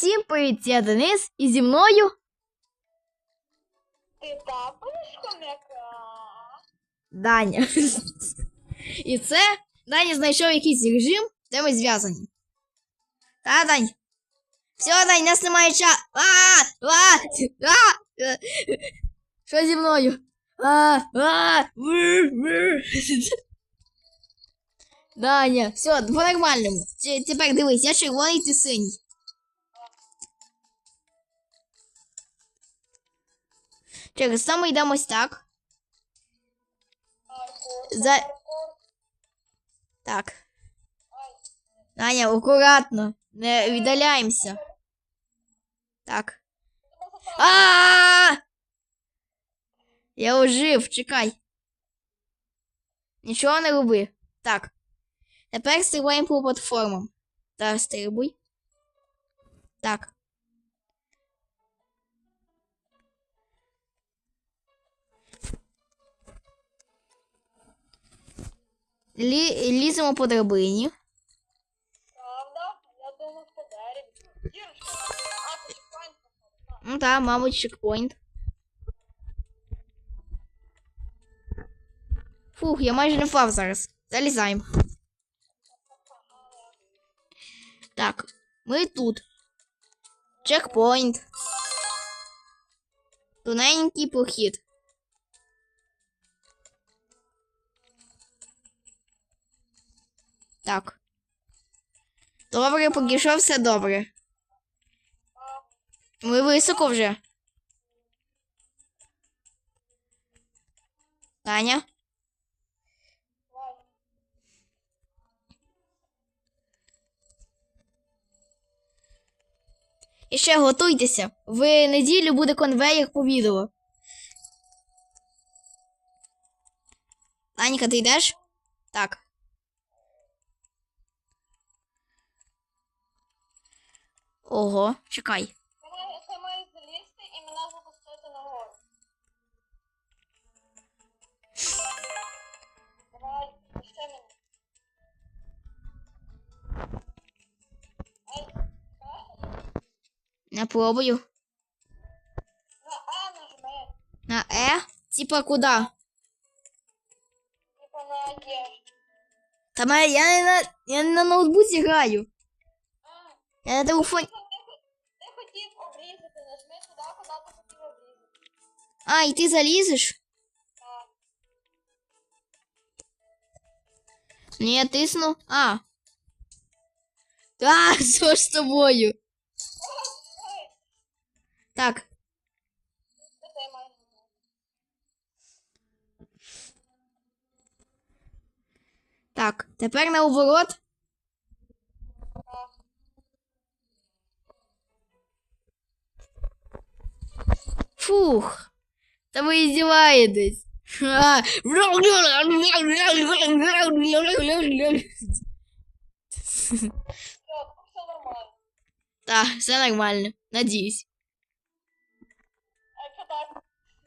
Всім привіт, я Денис і зі мною Ти тапаєш хомяка? Даня. І це Даня знайшов якийсь режим, де ми зв'язані. Та, Дань? Все, Дань, нас немає ча. А, а, а. Що зі мною? А, а, вир. Даня, все, по-нормальному. Тепер дивись, я червоний, ти синій. Через ми йдемо ось так. За- Так. Аня, акуратно. Не віддаляємося. Так. тебе запав. А! Я ожив, чекай. Нічого не роби. Так. Тепер стрибаємо по платформам. Так, стрибуй. Так. Лі... Ліземо по драбині. Правда? Я думав, це дереві. Дірочка. А, це чекпоінт. Ну так, мабуть, чекпоінт. Фух, я майже не впав зараз. Залізаємо. Так, ми тут. Чекпоінт. Тоненький прохід. Так. Добре, поки що все добре. Ми високо вже. Таня? І ще готуйтеся. В неділю буде конвеєр по відео. Таніка, ти йдеш? Так. Ого, чекай. Ти маєш залізти і мене запустити нагору. Давай, пусти мене. Не пробую. На А нажми. На Е? Типа куди? Типа на Е. Та мене, я не на, я не на ноутбуці граю. Я на телефоні. ти, хотів обрізати, нажми туди, куди ти хотів обрізати. А, і ти залізеш? Так. Ні, я тисну. А. А, що ж з тобою? Так, так. Тепер наоборот. Фух. Та ви издеваетесь. Все, нормально. Так, все нормально. Надіюсь. А що так?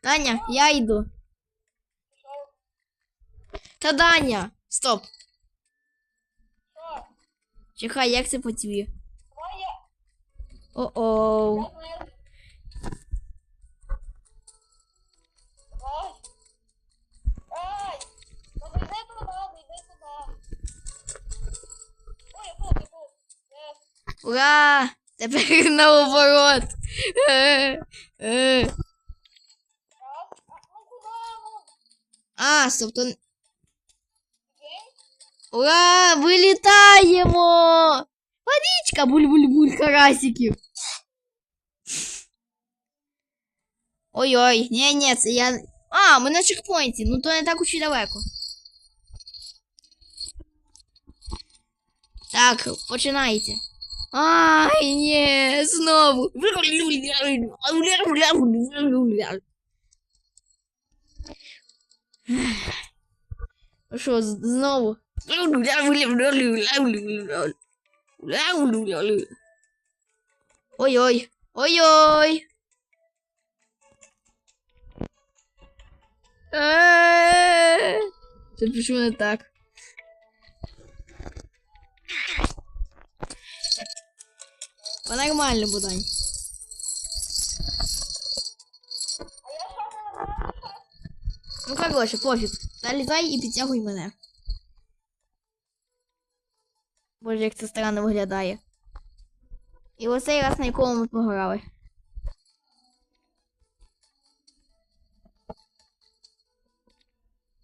Таня, я йду. Та Даня. Стоп. Що? Чекай, як це по тобі? Твоє. О-оу. Я знаю. Ура! Тепер наоборот. Е, е. Раз. А, ну куди? Ну, А, стоп, то... Кінь. Ура! Вилітаємо! Водичка, буль-буль-буль, карасиків. Ой-ой, ні, ні, це я. А, ми на чекпоінті, ну то не так уж і далеко. Так, починайте. Ай, ні, знову. Ну що, з- знову? Ой-ой. Ой-ой. Е, Це пішло не що не? Ну, короче, пофіг. Залізай і підтягуй мене. Боже, як це странно виглядає. І оцей раз, на якому ми пограли.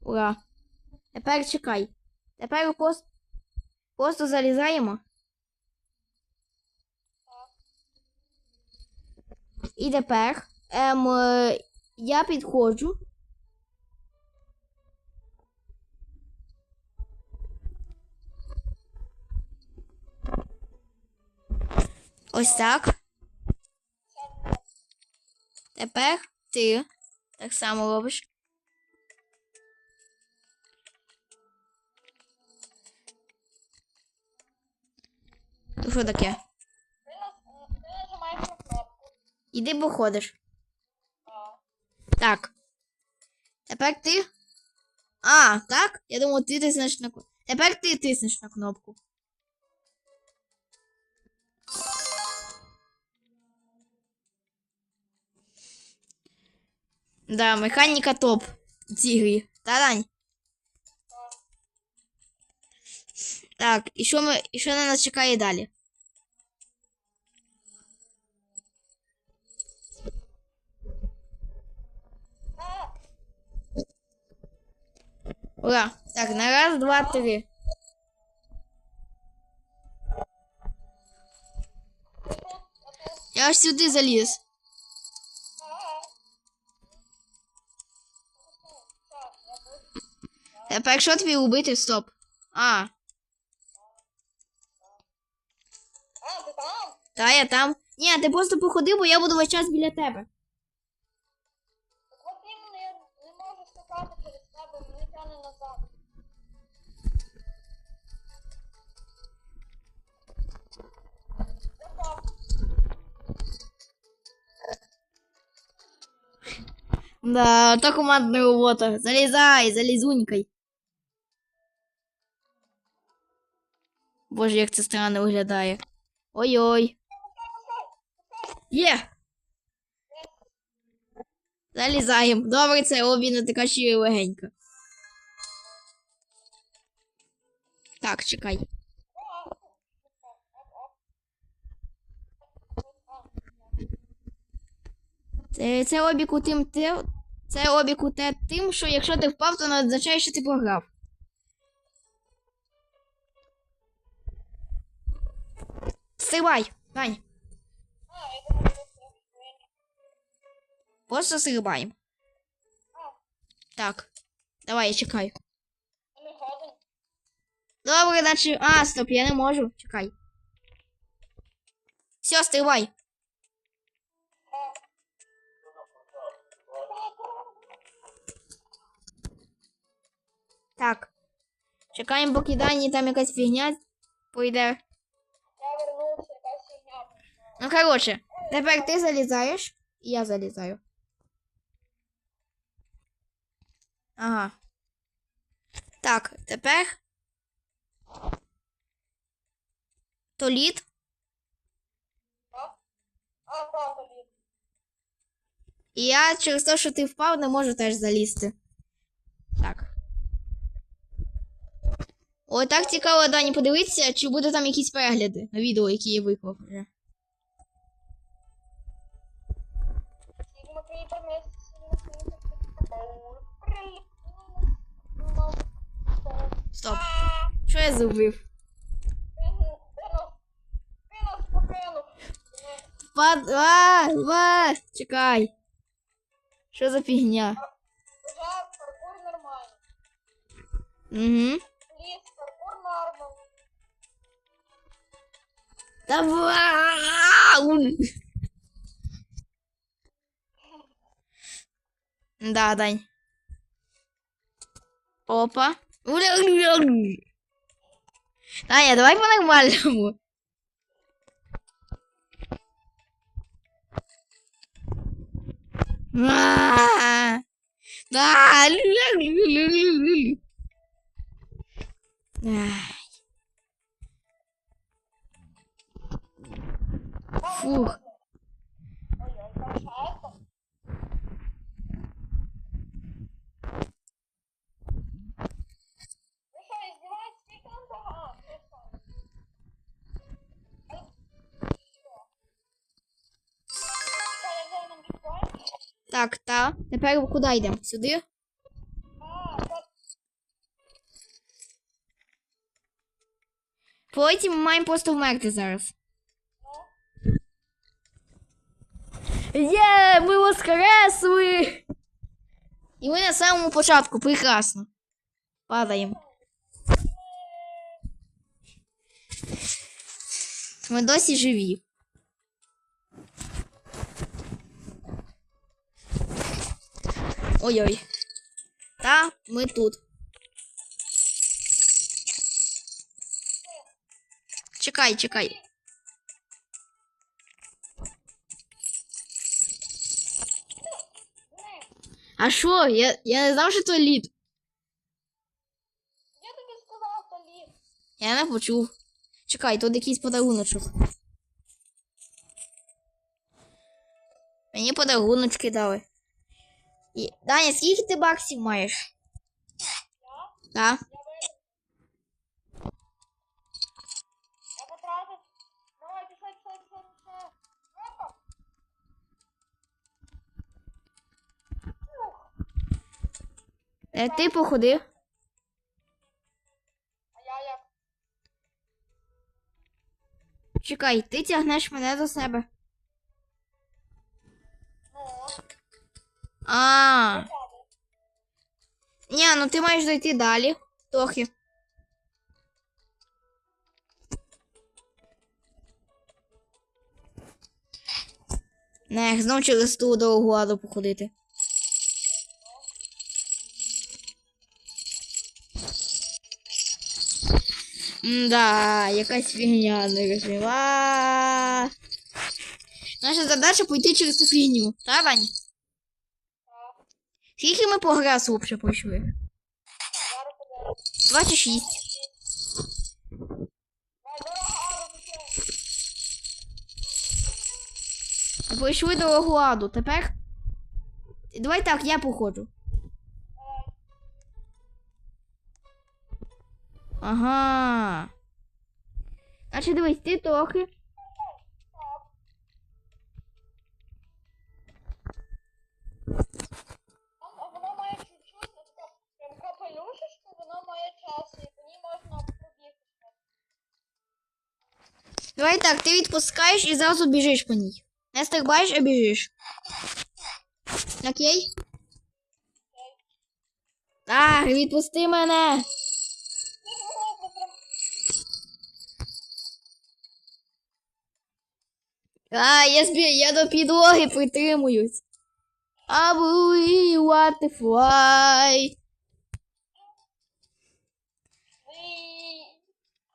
Ура. Тепер чекай. Тепер просто, просто залізаємо. І тепер ем, е, я підходжу. Ось так. Тепер ти так само робиш. Що таке? Ти нас- ти нажимаєш на кнопку. Іди походиш. Так. Так. Тепер ти. А, так? Я думав, ти тиснеш на кнопку. Тепер ти тиснеш на кнопку. Да, механіка топ в цій грі. Та Дань. Так, і що ми. І що на нас чекає далі? Ура! Так, на раз, два, три. Я аж я тут. Тепер що тобі робити? Стоп. А, та я там. Ні, ти просто походи, бо я буду весь час біля тебе. Да, то командна робота. Залізай, залізунькай. Боже, як це странно виглядає. Ой-ой. Є! Залізаємо. Добре, це обіна така ще легенька. Так, чекай. Це, це обіку тим, те- це обіку те тим, що якщо ти впав, то не означає, що ти програв. Стрибай, швидше. Просто стрибаємо. Так. Давай, я чекаю. Добре, наче. А, стоп, я не можу. Чекай. Все, стрибай. Так. Чекаємо, поки Дані там якась фігня пройде. Я вернувся, якась фігня. Ну, коротше, тепер ти залізаєш, і я залізаю. Ага. Так, тепер. Толіт. І я через те, що ти впав, не можу теж залізти. Так. Ой, так цікаво, Дані, подивитися, чи буде там якісь перегляди на відео, які я виклав вже. Стоп. Що я зробив? Пад... А, а, чекай. Що за фігня? Вже паркур нормально. Угу. Ліс, Давай! Да, Дань. Опа. Таня, давай по-нормальному. Да. Біткоін? Так, та. Тепер куди йдемо? Сюди? Потім ми маємо просто вмерти зараз. Є, ми воскресли! І ми на самому початку, прекрасно. Падаємо. Ми досі живі. Ой-ой. Та, ми тут. Чекай, чекай. А що? Я, я не знав, що це лід. я тобі сказав, що лід. Я не почув. Чекай, тут якийсь подаруночок. Мені подаруночки дали. І... Даня, скільки ти баксів маєш? Я? Я Е, ти походи. а я як? Чекай, ти тягнеш мене до себе. Ну, А. Ні, ну ти маєш дойти далі. Трохи. Не, знов через ту дорогу ладу походити. Да, якась фігня не розуміла. Наша задача пойти через цю фігню, так, Вань? Скільки ми по грасу взагалі пройшли? 26. Давай, дорога, аду, Пройшли дорогу аду. Тепер. Давай так, я походжу. Ага. Значить, дивись, ти трохи. Воно має чуть-чуть, ну, прям капелюшечка, воно має час, і по ній можна пробігти. Давай так, ти відпускаєш і зразу біжиш по ній. Не стрибаєш, а біжиш. Окей? Так, відпусти мене. А, я збі... я до підлоги притримуюсь. I believe what the fly.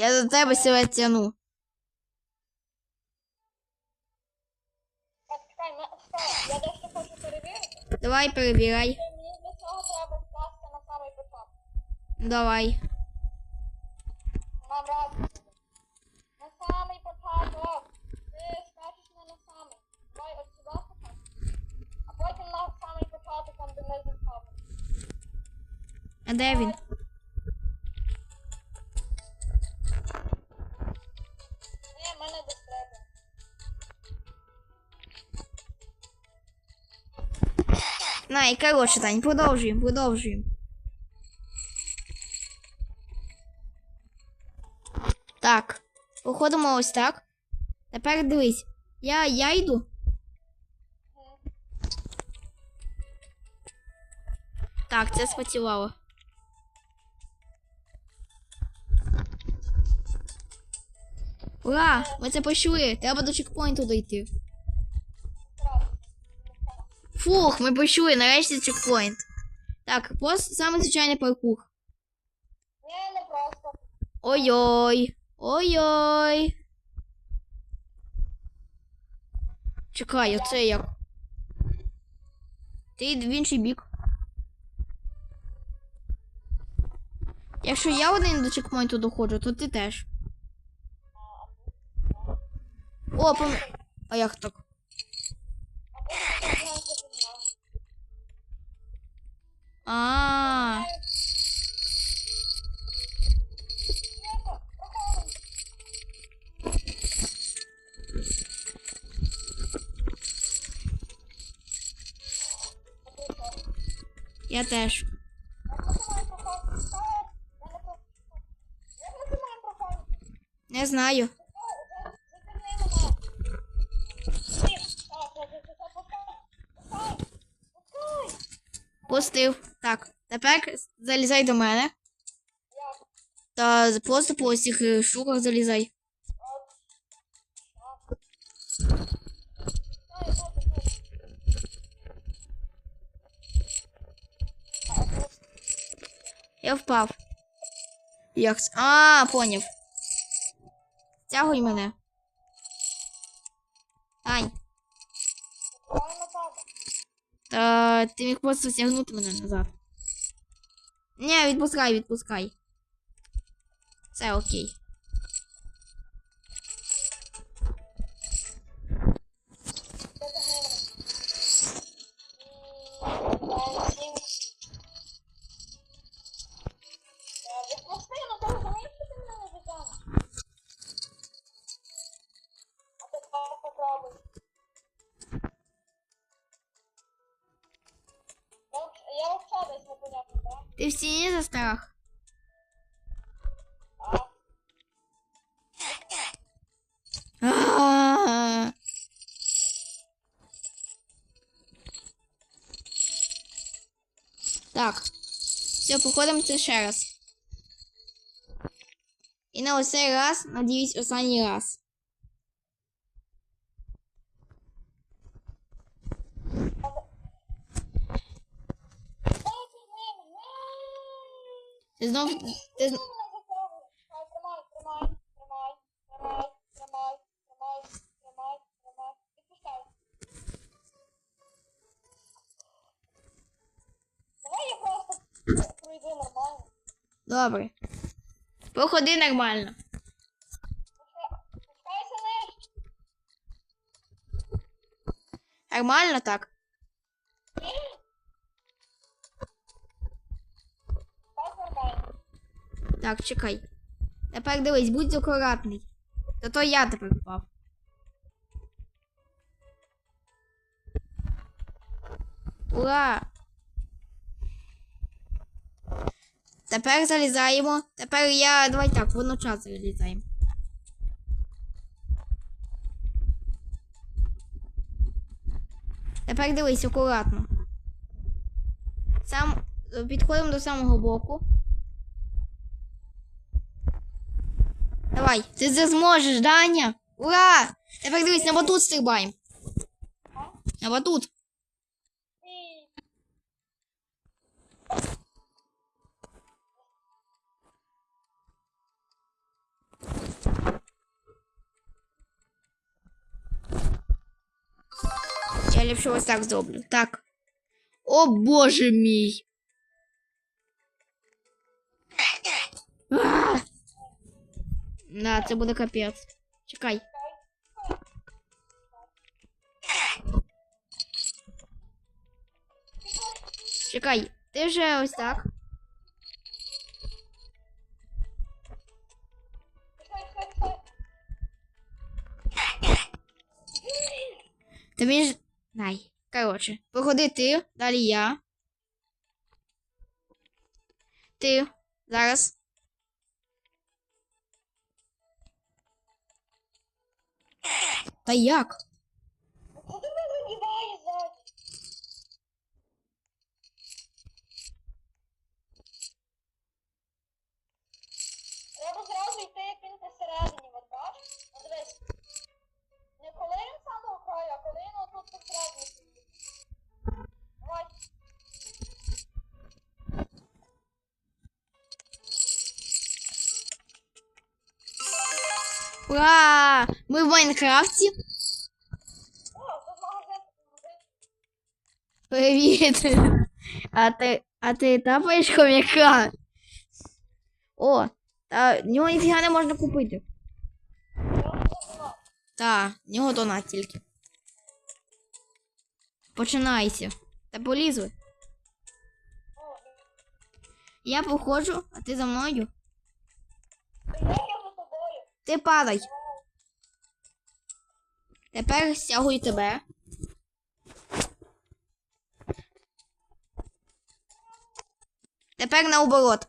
Я до тебе себе тяну. Я дещо хочу перевірити. Давай перебирай. Мені для цього треба вкласти на самий початок. Давай. Нам разом. На самий початок. Ти скачеш не на самий. Давай от сюди спочатку. А потім на початок, там де ми заставили. А де він? Ні, в мене десь треба. На, і коротше, Тань, продовжуємо, продовжуємо. Так, походимо ось так. Тепер дивись. Я, я йду. Так, це спрацювало. Ура! Ми це пішли. Треба до чекпоінту дойти. Фух, ми пішли, нарешті чекпоінт. Так, просто саме звичайний паркур. Ні, не просто. Ой-ой. Ой-ой. Чекай, оце як. Ти в інший бік. Якщо я один до чекпоінту доходжу, то ти теж. О, пом... А як так? А зі. А, я теж. Як нажимаємо проходити? Вставай. Я не про- Як нажимаємо проходити? Не знаю. Пустив. Так, тепер залізай до мене. Та просто по цих е, штуках залізай. Я впав. Як? А, поняв. Тягуй мене. Ай. та ти міг просто тягнути мене назад. Ні, відпускай, відпускай. Все окей. десь непонятно, да? Ти в стіні за страх. А, А-а-а. Так. Все, походимо це ще раз. І на оцей раз, надіюсь, останній раз. Ти знов. Ти... з- Ти мене затягуєш. Ай, Тримай, тримай, тримай, тримай, тримай, тримай, тримай, тримай. Відпускай. Давай я просто пройду нормально. Добре. Походи нормально. Пускай- Пускайся нижче. Нормально так. Так Так, чекай. Тепер дивись, будь акуратний. То то я тепер впав. Ура! Тепер залізаємо. Тепер я. Давай так, водночас залізаємо. Тепер дивись акуратно. Сам підходимо до самого боку. Давай, ти це зможеш, Даня! Ура! Тепер дивись, на батут стрибаємо. На батут. І Я ліпше ось так зроблю. Так. О боже мій. Да, це буде капець. Чекай. Чекай, ти вже ось так. Та він ж. Най. Коротше, походи ти, далі я. Ти. Зараз. Та як? Треба зразу йти, як він посередині, от бачиш? Дивись. Не коли він самого краю, а коли він отут посередині Ура! Ми в магазин. Привіт. А ти, а ти тапаєш хомяка? О, та в нього ніфіга не не знаю. Та, нього донат тільки. Починайся. Та полізли. Я походжу, а ти за мною. Як я за тобою? Ти падай. Тепер стягую тебе. Тепер наоборот.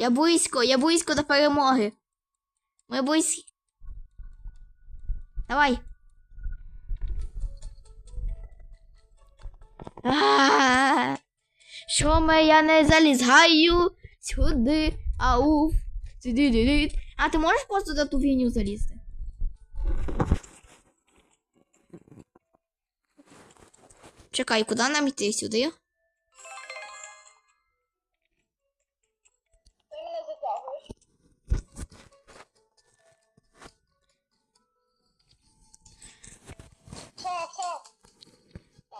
Я близько, я близько до перемоги. Ми близькі. Давай. А, Що ми я не залізаю сюди, ауф. А ти можеш просто до ту фігню залізти? Чекай, куди нам йти сюди?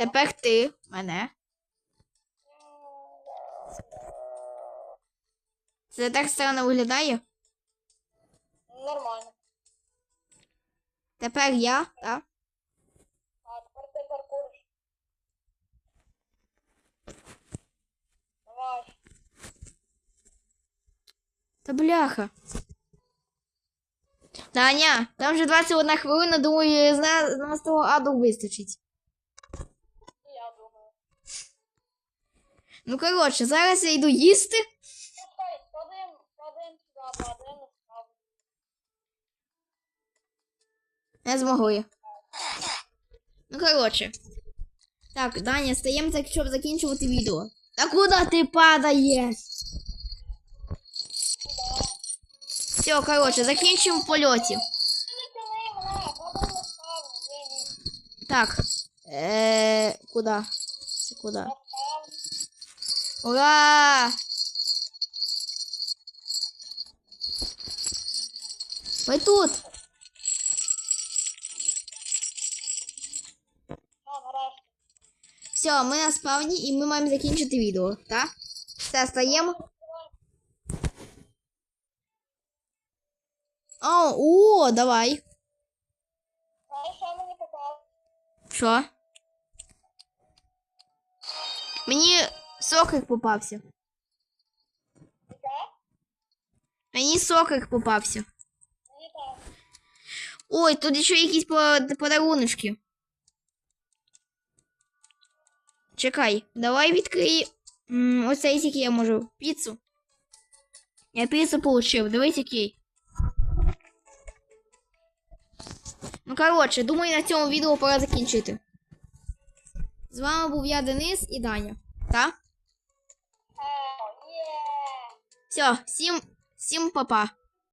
Тепер ти мене. Це так странно виглядає. Нормально. Тепер я, так? А тепер ти паркуриш. Давай. Та бляха. Таня, там вже 21 хвилина, думаю, з нас того аду вистачить. І я думаю. Ну, коротше, зараз я йду їсти. Не змогли. Ну, коротше. Так, Даня, стаємо так, щоб закінчувати відео. Та куди ти падаєш? Все, коротше, закінчимо в польоті. Так. Е, куди? Направо. Ура! Ми тут. А, нарешті. Все, ми на спавні і ми маємо закінчити відео, так? Все, стаємо. О, о, давай. Знаєш, що мені попало? Що? Мені Сокик попався. Мені сокик попався. Ой, тут ще якісь по- подаруночки. Чекай, давай відкрий. м, Оцей який я можу. Піцу. Я піцу получив. Дивись який. Ну, коротше, думаю, на цьому відео пора закінчити. З вами був я, Денис і Даня. Так? Все, всім, всім па-па.